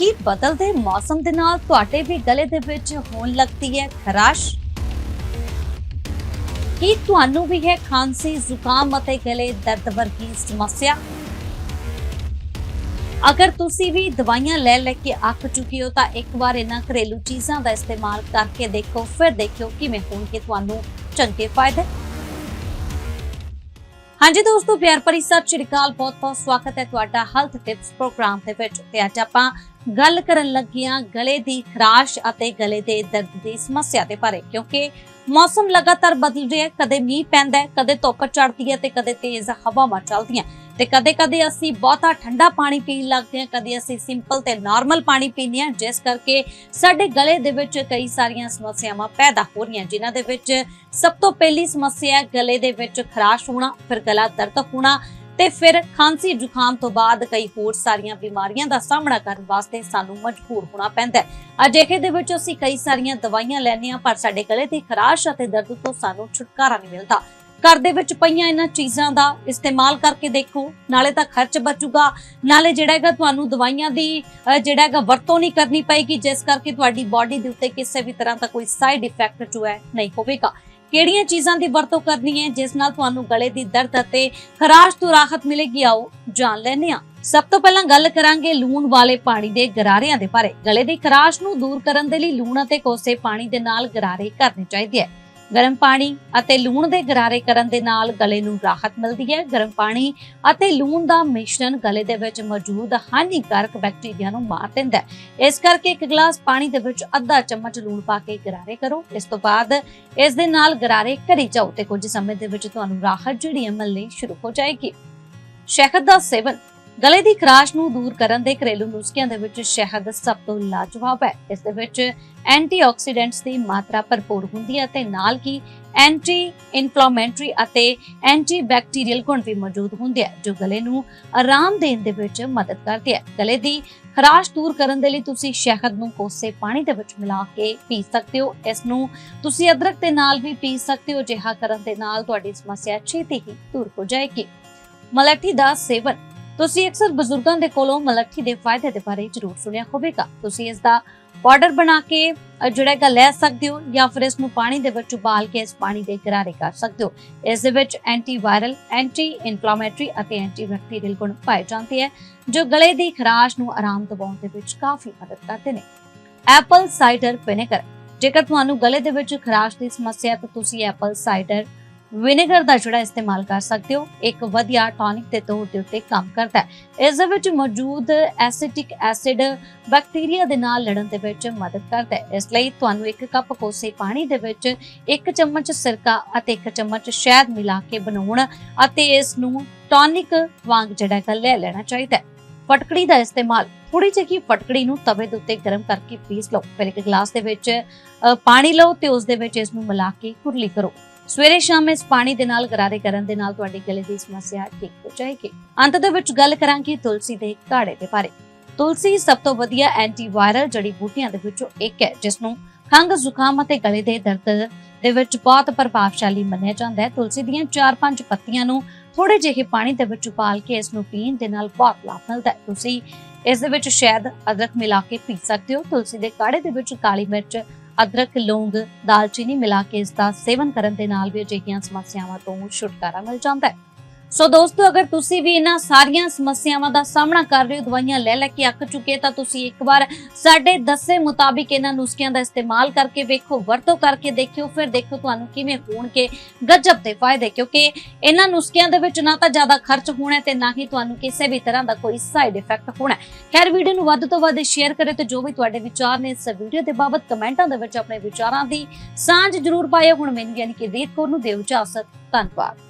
ਕੀ ਬਦਲਦੇ ਮੌਸਮ ਦੇ ਨਾਲ ਤੁਹਾਡੇ ਵੀ ਗਲੇ ਦੇ ਵਿੱਚ ਹੋਣ ਲੱਗਦੀ ਹੈ ਖਰਾਸ਼? ਕੀ ਤੁਹਾਨੂੰ ਵੀ ਹੈ ਖਾਂਸੀ, ਜ਼ੁਕਾਮ ਅਤੇ ਗਲੇ ਦਰਦ ਵਰਗੀ ਸਮੱਸਿਆ? ਅਗਰ ਤੁਸੀਂ ਵੀ ਦਵਾਈਆਂ ਲੈ ਲੈ ਕੇ ਅੱਕ ਚੁੱਕੇ ਹੋ, ਤਾਂ ਇੱਕ ਵਾਰ ਇਹਨਾਂ ਘਰੇਲੂ ਚੀਜ਼ਾਂ ਦਾ ਇਸਤੇਮਾਲ ਕਰਕੇ ਦੇਖੋ, ਫਿਰ ਦੇਖਿਓ ਕਿਵੇਂ ਹੋਣਗੇ ਤੁਹਾਨੂੰ ਚੰਗੇ ਫਾਇਦੇ। ਹਾਂਜੀ ਦੋਸਤੋ, ਪਿਆਰ ਭਰੀ ਸਤਿ ਸ਼੍ਰੀ ਅਕਾਲ। ਬਹੁਤ ਬਹੁਤ ਸਵਾਗਤ ਹੈ ਤੁਹਾਡਾ ਹੈਲਥ ਟਿਪਸ ਪ੍ਰੋਗਰਾਮ ਦੇ ਵਿੱਚ। ਤੇ ਅੱਜ ਆਪਾਂ ਗੱਲ ਕਰਨ ਲੱਗੀਆਂ ਗਲੇ ਦੀ ਖਰਾਸ਼ ਅਤੇ ਗਲੇ ਦੇ ਦਰਦ ਦੀ ਸਮੱਸਿਆ ਦੇ ਬਾਰੇ, ਕਿਉਂਕਿ ਮੌਸਮ ਲਗਾਤਾਰ ਬਦਲ ਰਿਹਾ ਹੈ। ਕਦੇ ਮੀਂਹ ਪੈਂਦਾ ਹੈ, ਕਦੇ ਧੁੱਪ ਚੜ੍ਹਦੀ ਹੈ ਤੇ ਕਦੇ ਤੇਜ਼ ਹਵਾਵਾਂ ਚੱਲਦੀਆਂ। ਤੇ ਕਦੇ-ਕਦੇ ਅਸੀਂ ਬਹੁਤਾ ਠੰਡਾ ਪਾਣੀ ਪੀਣ ਲੱਗਦੇ ਹਾਂ, ਕਦੇ ਅਸੀਂ ਸਿੰਪਲ ਤੇ ਨਾਰਮਲ ਪਾਣੀ ਪੀਂਦੇ ਹਾਂ, ਜਿਸ ਕਰਕੇ ਸਾਡੇ ਗਲੇ ਦੇ ਵਿੱਚ ਕਈ ਸਾਰੀਆਂ ਸਮੱਸਿਆਵਾਂ ਪੈਦਾ ਹੋ ਰਹੀਆਂ, ਜਿਨ੍ਹਾਂ ਦੇ ਵਿੱਚ ਸਭ ਤੋਂ ਪਹਿਲੀ ਸਮੱਸਿਆ ਹੈ ਗਲੇ ਦੇ ਵਿੱਚ ਖਰਾਸ਼ ਹੋਣਾ, ਫਿਰ ਗਲਾ ਦਰਦ ਹੋਣਾ ਤੇ ਫਿਰ ਖਾਂਸੀ ਜ਼ੁਕਾਮ ਤੋਂ ਬਾਅਦ ਕਈ ਹੋਰ ਸਾਰੀਆਂ ਬਿਮਾਰੀਆਂ ਦਾ ਸਾਹਮਣਾ ਕਰਨ ਵਾਸਤੇ ਸਾਨੂੰ ਮਜਬੂਰ ਹੋਣਾ ਪੈਂਦਾ ਹੈ। ਅਜਿਹੇ ਦੇ ਵਿੱਚ ਅਸੀਂ ਕਈ ਸਾਰੀਆਂ ਦਵਾਈਆਂ ਲੈਂਦੇ ਹਾਂ, ਪਰ ਸਾਡੇ ਗਲੇ ਦੀ ਖਰਾਸ਼ ਅਤੇ ਦਰਦ ਤੋਂ ਸਾਨੂੰ ਛੁਟਕਾਰਾ ਨਹੀਂ ਮਿਲਦਾ। ਘਰ ਦੇ ਵਿੱਚ ਪਈਆਂ ਇਹਨਾਂ ਚੀਜ਼ਾਂ ਦਾ ਇਸਤੇਮਾਲ ਕਰਕੇ ਦੇਖੋ। ਨਾਲੇ ਤਾਂ ਖਰਚ ਬਚੂਗਾ। ਨਾਲੇ ਜਿਹੜਾ ਹੈਗਾ ਤੁਹਾਨੂੰ ਦਵਾਈਆਂ ਦੀ ਜਿਹੜਾ ਹੈਗਾ ਵਰਤੋਂ ਨਹੀਂ ਕਰਨੀ ਪਏਗੀ, ਜਿਸ ਕਰਕੇ ਤੁਹਾਡੀ ਬਾਡੀ ਦੇ ਉੱਤੇ ਕਿਸੇ ਵੀ ਤਰ੍ਹਾਂ ਦਾ ਕੋਈ ਸਾਈਡ ਇਫੈਕਟ ਜੋ ਹੈ ਨਹੀਂ ਹੋਵੇਗਾ। ਕਿਹੜੀਆਂ ਚੀਜ਼ਾਂ ਦੀ ਵਰਤੋਂ ਕਰਨੀ ਹੈ, ਜਿਸ ਨਾਲ ਤੁਹਾਨੂੰ ਗਲੇ ਦੀ ਦਰਦ ਅਤੇ ਖਰਾਸ਼ ਤੋਂ ਰਾਹਤ ਮਿਲੇਗੀ, ਆਓ ਜਾਣ ਲੈਂਦੇ ਆ ਸਭ ਤੋਂ ਪਹਿਲਾਂ ਗੱਲ ਕਰਾਂਗੇ ਲੂਣ ਵਾਲੇ ਪਾਣੀ ਦੇ ਗਰਾਰਿਆਂ ਦੇ ਬਾਰੇ। ਗਲੇ ਦੀ ਖਰਾਸ਼ ਨੂੰ ਦੂਰ ਕਰਨ ਦੇ ਲਈ ਲੂਣ ਅਤੇ ਕੋਸੇ ਪਾਣੀ ਦੇ ਨਾਲ ਗਰਾਰੇ ਕਰਨੇ ਚਾਹੀਦੇ ਹੈ। ਗਰਮ ਪਾਣੀ ਅਤੇ ਲੂਣ ਦੇ ਗਰਾਰੇ ਕਰਨ ਦੇ ਨਾਲ ਗਲੇ ਨੂੰ ਰਾਹਤ ਮਿਲਦੀ ਹੈ। ਗਰਮ ਪਾਣੀ ਅਤੇ ਲੂਣ ਦਾ ਮਿਸ਼ਰਣ ਗਲੇ ਦੇ ਵਿੱਚ ਮੌਜੂਦ ਹਾਨੀਕਾਰਕ ਬੈਕਟੀਰੀਆ ਨੂੰ ਮਾਰ ਦਿੰਦਾ ਹੈ। ਇਸ ਕਰਕੇ ਇੱਕ ਗਲਾਸ ਪਾਣੀ ਦੇ ਵਿੱਚ ਅੱਧਾ ਚਮਚ ਲੂਣ ਪਾ ਕੇ ਗਰਾਰੇ ਕਰੋ। ਇਸ ਤੋਂ ਬਾਅਦ ਇਸ ਦੇ ਨਾਲ ਗਰਾਰੇ ਕਰੀ ਜਾਓ ਤੇ ਕੁਝ ਸਮੇਂ ਦੇ ਵਿੱਚ ਤੁਹਾਨੂੰ ਰਾਹਤ ਜਿਹੜੀ ਹੈ ਮਿਲਣੀ ਸ਼ੁਰੂ ਹੋ ਜਾਏਗੀ। ਸ਼ਹਿਦ ਦਾ ਸੇਵਨ ਗਲੇ ਦੀ ਖਰਾਸ਼ ਨੂੰ ਦੂਰ ਕਰਨ ਦੇ ਘਰੇਲੂ ਨੁਸਖਿਆਂ ਦੇ ਵਿੱਚ ਸ਼ਹਿਦ ਸਭ ਤੋਂ ਲਾਜਵਾਬ ਹੈ। ਇਸ ਦੇ ਵਿੱਚ ਐਂਟੀਆਕਸੀਡੈਂਟਸ ਦੀ ਮਾਤਰਾ ਭਰਪੂਰ ਹੁੰਦੀ ਹੈ ਤੇ ਨਾਲ ਹੀ ਐਂਟੀ ਇਨਫਲੇਮੇਟਰੀ ਅਤੇ ਐਂਟੀ ਬੈਕਟੀਰੀਅਲ ਗੁਣ ਵੀ ਮੌਜੂਦ ਹੁੰਦੇ ਆ ਜੋ ਗਲੇ ਨੂੰ ਆਰਾਮ ਦੇਣ ਦੇ ਵਿੱਚ ਮਦਦ ਕਰਦੇ ਆ ਗਲੇ ਦੀ ਖਰਾਸ਼ ਦੂਰ ਕਰਨ ਦੇ ਲਈ ਤੁਸੀਂ ਸ਼ਹਿਦ ਨੂੰ ਕੋਸੇ ਪਾਣੀ ਦੇ ਵਿੱਚ ਮਿਲਾ ਕੇ ਪੀ ਸਕਦੇ ਹੋ। ਇਸ ਨੂੰ ਤੁਸੀਂ ਅਦਰਕ ਦੇ ਨਾਲ ਵੀ ਪੀ ਸਕਦੇ ਹੋ, ਜਿਹਾ ਕਰਨ ਦੇ ਨਾਲ ਤੁਹਾਡੀ ਸਮੱਸਿਆ ਛੇਤੀ ਹੀ ਦੂਰ ਹੋ ਜਾਏਗੀ। ਮਲੱਠੀ ਦਾ ਸੇਵਨ ਤੁਸੀਂ ਅਕਸਰ ਬਜ਼ੁਰਗਾਂ ਦੇ ਕੋਲੋਂ ਮਲੱਠੀ ਦੇ ਫਾਇਦੇ ਦੇ ਬਾਰੇ ਜ਼ਰੂਰ ਸੁਣਿਆ ਹੋਵੇਗਾ। ਤੁਸੀਂ ਇਸ ਦਾ ਪਾਊਡਰ ਬਣਾ ਕੇ ਜਿਹੜਾ ਹੈਗਾ ਲੈ ਸਕਦੇ ਹੋ ਜਾਂ ਫਿਰ ਇਸ ਨੂੰ ਪਾਣੀ ਦੇ ਵਿੱਚ ਉਬਾਲ ਕੇ ਇਸ ਪਾਣੀ ਦੇ ਗਰਾਰੇ ਕਰ ਸਕਦੇ ਹੋ। ਇਸ ਦੇ ਵਿੱਚ ਐਂਟੀਵਾਇਰਲ ਐਂਟੀ ਇਨਫਲੇਮੇਟਰੀ ਅਤੇ ਐਂਟੀ ਬੈਕਟੀਰੀਅਲ ਗੁਣ ਪਾਏ ਜਾਂਦੇ ਹੈ, ਜੋ ਗਲੇ ਦੀ ਖਰਾਸ਼ ਨੂੰ ਆਰਾਮ ਦਿਵਾਉਣ ਦੇ ਵਿੱਚ ਕਾਫੀ ਮਦਦ ਕਰਦੇ ਨੇ। ਐਪਲ ਸਾਈਡਰ ਵਿਨੇਗਰ ਜੇਕਰ ਤੁਹਾਨੂੰ ਗਲੇ ਦੇ ਵਿੱਚ ਖਰਾਸ਼ ਦੀ ਸਮੱਸਿਆ ਹੈ ਤਾਂ ਤੁਸੀਂ ਐਪਲ ਸਾਈਡਰ ਵਿਨੇਗਰ ਦਾ ਜਿਹੜਾ ਇਸਤੇਮਾਲ ਕਰ ਸਕਦੇ ਹੋ ਇੱਕ ਵਧੀਆ ਟੌਨਿਕ ਦੇ ਤੌਰ ਦੇ ਉੱਤੇ ਕੰਮ ਕਰਦਾ ਹੈ। ਇਸ ਦੇ ਵਿੱਚ ਮੌਜੂਦ ਐਸਿਟਿਕ ਐਸਿਡ ਬੈਕਟੀਰੀਆ ਦੇ ਨਾਲ ਲੜਨ ਦੇ ਵਿੱਚ ਮਦਦ ਕਰਦਾ ਹੈ। ਇਸ ਲਈ ਤੁਹਾਨੂੰ ਇੱਕ ਕੱਪ ਕੋਸੇ ਪਾਣੀ ਦੇ ਵਿੱਚ ਇੱਕ ਚਮਚ ਸਿਰਕਾ ਅਤੇ ਇੱਕ ਚਮਚ ਸ਼ਹਿਦ ਮਿਲਾ ਕੇ ਬਣਾਉਣ ਅਤੇ ਇਸ ਨੂੰ ਟੌਨਿਕ ਵਾਂਗ ਜਿਹੜਾ ਹੈਗਾ ਲੈ ਲੈਣਾ ਚਾਹੀਦਾ ਹੈ। ਫਟਕੜੀ ਦਾ ਇਸਤੇਮਾਲ ਥੋੜੀ ਜਿਹੀ ਫਟਕੜੀ ਨੂੰ ਤਵੇ ਦੇ ਉੱਤੇ ਗਰਮ ਕਰਕੇ ਪੀਸ ਲਓ। ਫਿਰ ਇੱਕ ਗਲਾਸ ਦੇ ਵਿੱਚ ਅ, ਪਾਣੀ ਲਓ ਤੇ ਉਸ ਦੇ ਵਿੱਚ ਇਸ ਨੂੰ ਮਿਲਾ ਕੇ ਕੁਰਲੀ ਕਰੋ। ਸਵੇਰੇ ਸ਼ਾਮ ਇਸ ਪਾਣੀ ਦੇ ਨਾਲ ਗਰਾਰੇ ਕਰਨ ਦੇ ਨਾਲ ਤੁਹਾਡੀ ਗਲੇ ਦੀ ਸਮੱਸਿਆ ਠੀਕ ਹੋ ਜਾਏਗੀ। ਅੰਤ ਦੇ ਵਿੱਚ ਗੱਲ ਕਰਾਂਗੇ ਤੁਲਸੀ ਦੇ ਕਾੜੇ ਦੇ ਬਾਰੇ। ਤੁਲਸੀ ਸਭ ਤੋਂ ਵਧੀਆ ਐਂਟੀਵਾਇਰਲ ਜੜੀ ਬੂਟੀਆਂ ਦੇ ਵਿੱਚੋਂ ਇੱਕ ਹੈ, ਜਿਸ ਨੂੰ ਖੰਘ, ਜ਼ੁਕਾਮ ਅਤੇ ਗਲੇ ਦੇ ਦਰਦ ਦੇ ਵਿੱਚ ਬਹੁਤ ਪ੍ਰਭਾਵਸ਼ਾਲੀ ਮੰਨਿਆ ਜਾਂਦਾ ਹੈ। ਤੁਲਸੀ ਦੀਆਂ 4-5 ਪੱਤੀਆਂ ਨੂੰ ਥੋੜੇ ਜਿਹੇ ਪਾਣੀ ਦੇ ਵਿੱਚ ਉਬਾਲ ਕੇ ਇਸ ਨੂੰ ਪੀਣ ਦੇ ਨਾਲ ਬਹੁਤ ਲਾਭ ਮਿਲਦਾ ਹੈ। ਤੁਸੀਂ ਇਸ ਦੇ ਵਿੱਚ ਸ਼ਹਿਦ, ਅਦਰਕ ਮਿਲਾ ਕੇ ਪੀ ਸਕਦੇ ਹੋ। ਤੁਲਸੀ ਦੇ ਕਾੜੇ ਦੇ ਵਿੱਚ ਕਾਲੀ ਮਿਰਚ ਅਦਰਕ, ਲੌਂਗ, ਦਾਲਚੀਨੀ ਮਿਲਾ ਕੇ ਇਸ ਦਾ ਸੇਵਨ ਕਰਨ ਦੇ ਨਾਲ ਵੀ ਅਜਿਹੀਆਂ ਸਮੱਸਿਆਵਾਂ ਤੋਂ ਛੁਟਕਾਰਾ ਮਿਲ ਜਾਂਦਾ ਹੈ। ਸੋ ਦੋਸਤੋ, ਅਗਰ ਤੁਸੀਂ ਵੀ ਇਹਨਾਂ ਸਾਰੀਆਂ ਸਮੱਸਿਆਵਾਂ ਦਾ ਸਾਹਮਣਾ ਕਰ ਰਹੇ ਹੋ, ਦਵਾਈਆਂ ਲੈ ਲੈ ਕੇ ਅੱਕ ਚੁੱਕੇ, ਤਾਂ ਤੁਸੀਂ ਇੱਕ ਵਾਰ ਸਾਡੇ ਦੱਸੇ ਮੁਤਾਬਿਕ ਇਹਨਾਂ ਨੁਸਖਿਆਂ ਦਾ ਇਸਤੇਮਾਲ ਕਰਕੇ ਵੇਖੋ, ਵਰਤੋਂ ਕਰਕੇ ਦੇਖਿਓ, ਫਿਰ ਦੇਖੋ ਤੁਹਾਨੂੰ ਕਿਵੇਂ ਹੋਣਗੇ, ਗਜਬ ਦੇ ਫਾਇਦੇ, ਕਿਉਂਕਿ ਇਹਨਾਂ ਨੁਸਖਿਆਂ ਦੇ ਵਿੱਚ ਨਾ ਤਾਂ ਜ਼ਿਆਦਾ ਖਰਚ ਹੋਣਾ ਤੇ ਨਾ ਹੀ ਤੁਹਾਨੂੰ ਕਿਸੇ ਵੀ ਤਰ੍ਹਾਂ ਦਾ ਕੋਈ ਸਾਈਡ ਇਫੈਕਟ ਹੋਣਾ। ਹੈ। ਖੈਰ, ਵੀਡੀਓ ਨੂੰ ਵੱਧ ਤੋਂ ਵੱਧ ਸ਼ੇਅਰ ਕਰੇ ਤੇ ਜੋ ਵੀ ਤੁਹਾਡੇ ਵਿਚਾਰ ਨੇ ਇਸ ਵੀਡੀਓ ਦੇ ਬਾਬਤ ਕਮੈਂਟਾਂ ਦੇ ਵਿੱਚ ਆਪਣੇ ਵਿਚਾਰਾਂ ਦੀ ਸਾਂਝ ਜ਼ਰੂਰ ਪਾਇਓ। ਹੁਣ ਮੈਨੂੰ ਯਾਨੀ ਕਿ ਰੀਤ ਕੌਰ ਨੂੰ ਦਿਓ ਇਜਾਜ਼ਤ। ਧੰਨਵਾਦ।